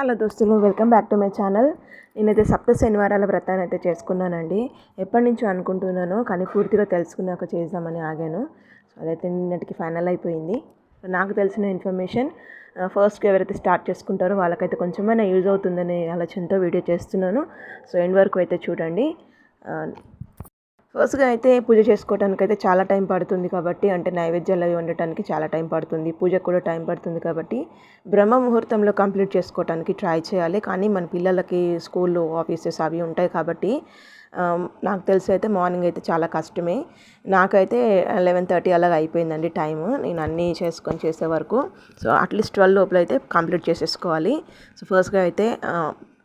Hello దోస్తులు welcome back to my channel. నేనైతే సప్త శనివారాల వ్రతాన్ని అయితే చేసుకున్నానండి. ఎప్పటి నుంచో అనుకుంటున్నాను కానీ పూర్తిగా తెలుసుకున్నాక చేద్దామని ఆగాను. సో అదైతే నిన్నటికి ఫైనల్ అయిపోయింది. నాకు తెలిసిన ఇన్ఫర్మేషన్ ఫస్ట్ ఎవరైతే స్టార్ట్ చేసుకుంటారో వాళ్ళకైతే కొంచెమైనా యూజ్ అవుతుందనే ఆలోచనతో వీడియో చేస్తున్నాను. సో ఎండ్ వరకు అయితే చూడండి. ఫస్ట్గా అయితే పూజ చేసుకోవడానికి అయితే చాలా టైం పడుతుంది కాబట్టి అంటే నైవేద్యాలు అవి వండటానికి చాలా టైం పడుతుంది. పూజకు కూడా టైం పడుతుంది కాబట్టి బ్రహ్మ ముహూర్తంలో కంప్లీట్ చేసుకోవడానికి ట్రై చేయాలి. కానీ మన పిల్లలకి స్కూల్లో ఆఫీసెస్ అవి ఉంటాయి కాబట్టి నాకు తెలిసి అయితే మార్నింగ్ అయితే చాలా కష్టమే. నాకైతే లెవెన్ థర్టీ అలాగ అయిపోయిందండి టైము. నేను అన్నీ చేసుకొని చేసే వరకు. సో అట్లీస్ట్ ట్వెల్వ్ లోపల అయితే కంప్లీట్ చేసేసుకోవాలి. సో ఫస్ట్గా అయితే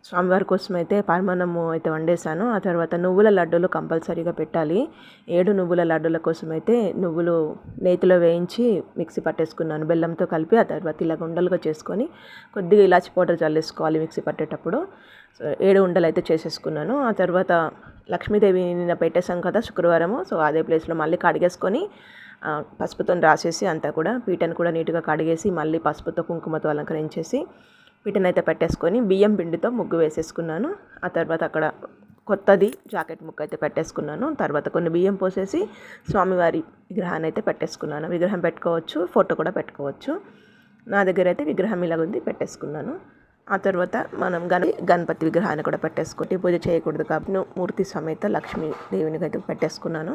స్వామివారి కోసం అయితే పరమాన్నము అయితే వండేశాను. ఆ తర్వాత నువ్వుల లడ్డూలు కంపల్సరీగా పెట్టాలి. ఏడు నువ్వుల లడ్డూల కోసం అయితే నువ్వులు నేతిలో వేయించి మిక్సీ పట్టేసుకున్నాను. బెల్లంతో కలిపి ఆ తర్వాత ఇలా ఉండలుగా చేసుకొని కొద్దిగా ఇలాచి పౌడర్ చల్లేసుకోవాలి మిక్సీ పట్టేటప్పుడు. సో ఏడు ఉండలు అయితే చేసేసుకున్నాను. ఆ తర్వాత లక్ష్మీదేవి నిన్న పెట్టేశాం కదా శుక్రవారము. సో అదే ప్లేస్లో మళ్ళీ కడిగేసుకొని పసుపుతో రాసేసి అంతా కూడా పీటను కూడా నీట్గా కడిగేసి మళ్ళీ పసుపుతో కుంకుమతో అలంకరించేసి వీటిని అయితే పెట్టేసుకొని బియ్యం పిండితో ముగ్గు వేసేసుకున్నాను. ఆ తర్వాత అక్కడ కొత్తది జాకెట్ ముక్క అయితే పెట్టేసుకున్నాను. తర్వాత కొన్ని బియ్యం పోసేసి స్వామివారి విగ్రహాన్ని అయితే పెట్టేసుకున్నాను. విగ్రహం పెట్టుకోవచ్చు ఫోటో కూడా పెట్టుకోవచ్చు. నా దగ్గర అయితే విగ్రహం ఇలాగ ఉంది పెట్టేసుకున్నాను. ఆ తర్వాత మనం గణ గణపతి విగ్రహాన్ని కూడా పెట్టేసుకుంటే పూజ చేయకూడదు కాబట్టి మూర్తి సమేత లక్ష్మీదేవిని అయితే పెట్టేసుకున్నాను.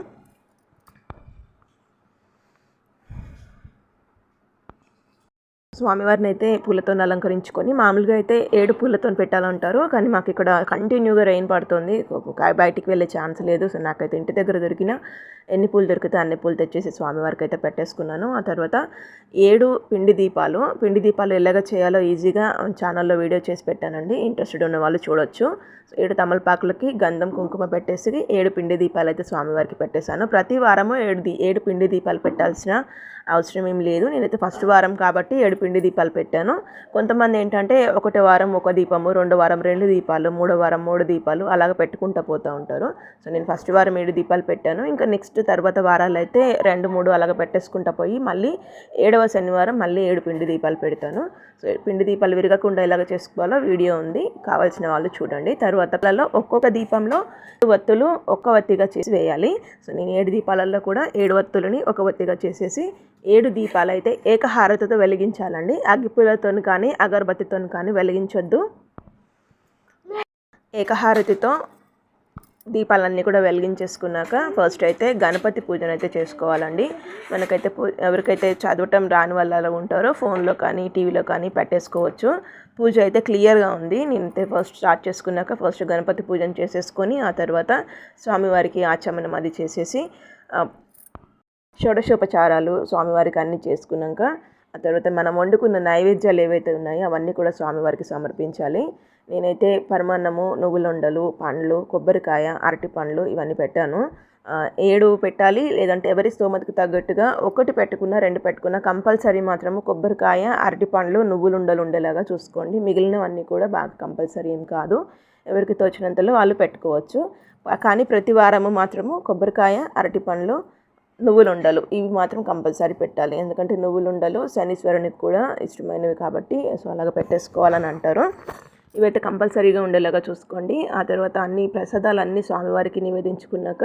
స్వామివారిని అయితే పూలతో అలంకరించుకొని మామూలుగా అయితే ఏడు పూలతో పెట్టాలంటారు. కానీ మాకు ఇక్కడ కంటిన్యూగా రెయిన్ పడుతుంది. బయటికి వెళ్ళే ఛాన్స్ లేదు. సో నాకైతే ఇంటి దగ్గర దొరికిన ఎన్ని పూలు దొరికితే అన్ని పూలు తెచ్చేసి స్వామివారికి అయితే పెట్టేసుకున్నాను. ఆ తర్వాత ఏడు పిండి దీపాలు. పిండి దీపాలు ఎలాగ చేయాలో ఈజీగా ఛానల్లో వీడియో చేసి పెట్టానండి. ఇంట్రెస్టెడ్ ఉన్న వాళ్ళు చూడొచ్చు. ఏడు తమలపాకులకి గంధం కుంకుమ పెట్టేసి ఏడు పిండి దీపాలు అయితే స్వామివారికి పెట్టేశాను. ప్రతి వారము ఏడు దీ ఏడు పిండి దీపాలు పెట్టాల్సిన అవసరం ఏం లేదు. నేనైతే ఫస్ట్ వారం కాబట్టి ఏడు పిండి పిండి దీపాలు పెట్టాను. కొంతమంది ఏంటంటే ఒకటి వారం ఒక దీపము రెండో వారం రెండు దీపాలు మూడో వారం మూడు దీపాలు అలాగ పెట్టుకుంటూ పోతూ ఉంటారు. సో నేను ఫస్ట్ వారం ఏడు దీపాలు పెట్టాను. ఇంకా నెక్స్ట్ తర్వాత వారాలు అయితే రెండు మూడు అలాగ పెట్టేసుకుంటా పోయి మళ్ళీ ఏడవ శనివారం మళ్ళీ ఏడు పిండి దీపాలు పెడతాను. సో పిండి దీపాలు విరగకుండా ఎలాగ చేసుకోవాలో వీడియో ఉంది. కావాల్సిన వాళ్ళు చూడండి. తర్వాత ఒక్కొక్క దీపంలో వత్తులు ఒక్క వత్తిగా చేసి వేయాలి. సో నేను ఏడు దీపాలలో కూడా ఏడు వత్తులని ఒక వత్తిగా చేసేసి ఏడు దీపాలు అయితే ఏకహారతతో వెలిగించాలండి. అగ్గిపుల్లతో కానీ అగరబత్తితో కానీ వెలిగించొద్దు. ఏకహారతితో దీపాలన్నీ కూడా వెలిగించేసుకున్నాక ఫస్ట్ అయితే గణపతి పూజను అయితే చేసుకోవాలండి. మనకైతే పూ ఎవరికైతే చదవటం రాని వాళ్ళు అలా ఉంటారో ఫోన్లో కానీ టీవీలో కానీ పెట్టేసుకోవచ్చు. పూజ అయితే క్లియర్గా ఉంది. నేనైతే ఫస్ట్ స్టార్ట్ చేసుకున్నాక ఫస్ట్ గణపతి పూజను చేసేసుకొని ఆ తర్వాత స్వామివారికి ఆచమనం అది చేసేసి షోడశోపచారాలు స్వామివారికి అన్నీ చేసుకున్నాక ఆ తర్వాత మనం వండుకున్న నైవేద్యాలు ఏవైతే ఉన్నాయో అవన్నీ కూడా స్వామివారికి సమర్పించాలి. నేనైతే పరమాన్నము నువ్వులుండలు పండ్లు కొబ్బరికాయ అరటి పండ్లు ఇవన్నీ పెట్టాను. ఏడు పెట్టాలి లేదంటే ఎవరి స్తోమతకు తగ్గట్టుగా ఒకటి పెట్టుకున్నా రెండు పెట్టుకున్నా కంపల్సరీ మాత్రము కొబ్బరికాయ అరటి పండ్లు నువ్వులుండలు ఉండేలాగా చూసుకోండి. మిగిలినవన్నీ కూడా బాగా కంపల్సరీ ఏం కాదు. ఎవరికి తోచినంతలో వాళ్ళు పెట్టుకోవచ్చు. కానీ ప్రతి వారము మాత్రము కొబ్బరికాయ అరటి పండ్లు నువ్వులుండలు. ఇవి మాత్రం కంపల్సరీ పెట్టాలి. ఎందుకంటే నువ్వులుండలు శనీశ్వరునికి కూడా ఇష్టమైనవి కాబట్టి సో అలాగ పెట్టేసుకోవాలని అంటారు. ఇవైతే కంపల్సరీగా ఉండేలాగా చూసుకోండి. ఆ తర్వాత అన్ని ప్రసాదాలు అన్నీ స్వామివారికి నివేదించుకున్నాక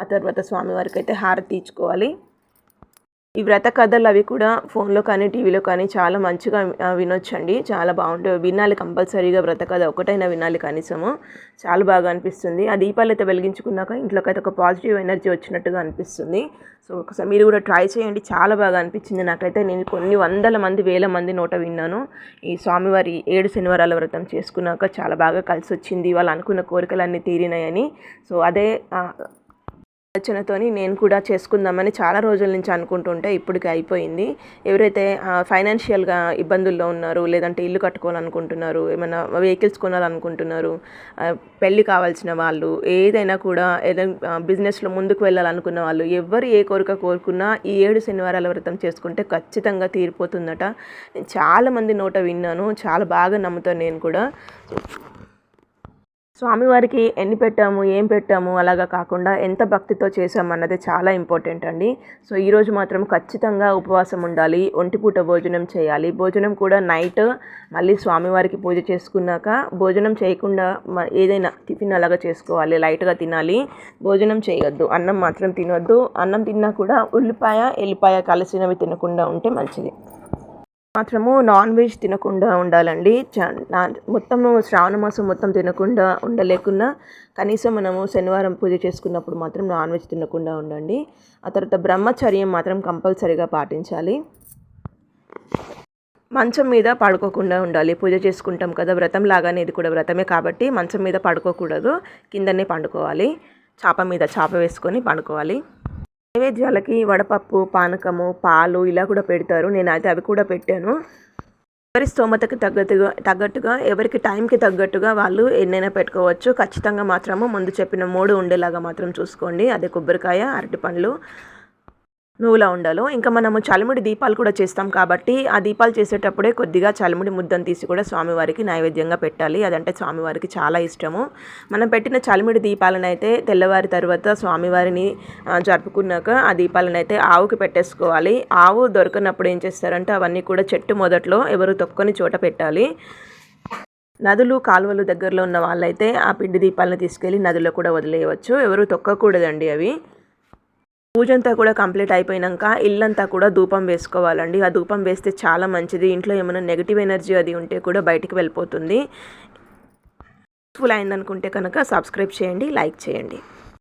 ఆ తర్వాత స్వామివారికి అయితే హారతి ఇచ్చుకోవాలి ఈ వ్రత కథలు అవి కూడా ఫోన్లో కానీ టీవీలో కానీ చాలా మంచిగా వినొచ్చండి. చాలా బాగుంటాయి. వినాలి కంపల్సరీగా వ్రత కథ ఒకటైనా వినాలి కనీసము. చాలా బాగా అనిపిస్తుంది. ఆ దీపాలు అయితే వెలిగించుకున్నాక ఇంట్లోకి అయితే ఒక పాజిటివ్ ఎనర్జీ వచ్చినట్టుగా అనిపిస్తుంది. సో ఒకసారి మీరు కూడా ట్రై చేయండి. చాలా బాగా అనిపించింది నాకైతే. నేను కొన్ని వందల మంది వేల మంది నోట విన్నాను. ఈ స్వామివారి ఏడు శనివారాల వ్రతం చేసుకున్నాక చాలా బాగా కలిసి వచ్చింది వాళ్ళు అనుకున్న కోరికలన్నీ తీరినాయని. సో అదే ఆలోచనతోని నేను కూడా చేసుకుందామని చాలా రోజుల నుంచి అనుకుంటుంటే ఇప్పటికి అయిపోయింది. ఎవరైతే ఫైనాన్షియల్గా ఇబ్బందుల్లో ఉన్నారు లేదంటే ఇల్లు కట్టుకోవాలనుకుంటున్నారు ఏమైనా వెహికల్స్ కొనాలనుకుంటున్నారు పెళ్ళి కావాల్సిన వాళ్ళు ఏదైనా కూడా ఏదైనా బిజినెస్లో ముందుకు వెళ్ళాలనుకున్న వాళ్ళు ఎవరు ఏ కోరిక కోరుకున్నా ఈ ఏడు శనివారాల వ్రతం చేసుకుంటే ఖచ్చితంగా తీరిపోతుందట. నేను నోట విన్నాను చాలా బాగా నమ్ముతాను నేను కూడా. స్వామివారికి ఎన్ని పెట్టాము ఏం పెట్టాము అలాగా కాకుండా ఎంత భక్తితో చేసామన్నది చాలా ఇంపార్టెంట్ అండి. సో ఈరోజు మాత్రం ఖచ్చితంగా ఉపవాసం ఉండాలి ఒంటిపూట భోజనం చేయాలి. భోజనం కూడా నైట్ మళ్ళీ స్వామివారికి పూజ చేసుకున్నాక భోజనం చేయకుండా ఏదైనా టిఫిన్ అలాగా చేసుకోవాలి లైట్గా తినాలి. భోజనం చేయొద్దు అన్నం మాత్రం తినొద్దు. అన్నం తిన్నా కూడా ఉల్లిపాయ ఎల్లిపాయ కలిసినవి తినకుండా ఉంటే మంచిది. మాత్రము నాన్ వెజ్ తినకుండా ఉండాలండి. నా మొత్తము శ్రావణ మాసం మొత్తం తినకుండా ఉండలేకున్నా కనీసం మనము శనివారం పూజ చేసుకున్నప్పుడు మాత్రం నాన్ వెజ్ తినకుండా ఉండండి. ఆ తర్వాత బ్రహ్మచర్యం మాత్రం కంపల్సరీగా పాటించాలి. మంచం మీద పడుకోకుండా ఉండాలి. పూజ చేసుకుంటాం కదా వ్రతం లాగానే ఇది కూడా వ్రతమే కాబట్టి మంచం మీద పడుకోకూడదు. కిందనే పండుకోవాలి. చాప మీద చాప వేసుకొని పండుకోవాలి. నైవేద్యాలకి వడపప్పు పానకము పాలు ఇలా కూడా పెడతారు. నేను అవి కూడా పెట్టాను. ఎవరి స్తోమతకి తగ్గట్టుగా తగ్గట్టుగా ఎవరికి టైంకి తగ్గట్టుగా వాళ్ళు ఎన్నైనా పెట్టుకోవచ్చు. ఖచ్చితంగా మాత్రము ముందు చెప్పిన మూడు ఉండేలాగా మాత్రం చూసుకోండి. అదే కొబ్బరికాయ అరటి పండ్లు నువ్వులా ఉండాలో. ఇంకా మనము చలిముడి దీపాలు కూడా చేస్తాం కాబట్టి ఆ దీపాలు చేసేటప్పుడే కొద్దిగా చలిముడి ముద్దను తీసి కూడా స్వామివారికి నైవేద్యంగా పెట్టాలి. అదంటే స్వామివారికి చాలా ఇష్టము. మనం పెట్టిన చలిముడి దీపాలను అయితే తెల్లవారి తర్వాత స్వామివారిని జరుపుకున్నాక ఆ దీపాలను అయితే ఆవుకి పెట్టేసుకోవాలి. ఆవు దొరకనప్పుడు ఏం చేస్తారంటే అవన్నీ కూడా చెట్టు మొదట్లో ఎవరు తొక్కని చోట పెట్టాలి. నదులు కాలువలు దగ్గరలో ఉన్న వాళ్ళైతే ఆ పిండి దీపాలను తీసుకెళ్ళి నదిలో కూడా వదిలేయవచ్చు. ఎవరు తొక్కకూడదండి అవి. పూజంతా కూడా కంప్లీట్ అయిపోయినాక ఇల్లంతా కూడా ధూపం వేసుకోవాలండి. ఆ ధూపం వేస్తే చాలా మంచిది. ఇంట్లో ఏమైనా నెగిటివ్ ఎనర్జీ అది ఉంటే కూడా బయటికి వెళ్ళిపోతుంది. యూస్ఫుల్ అయిందనుకుంటే కనుక సబ్స్క్రైబ్ చేయండి లైక్ చేయండి.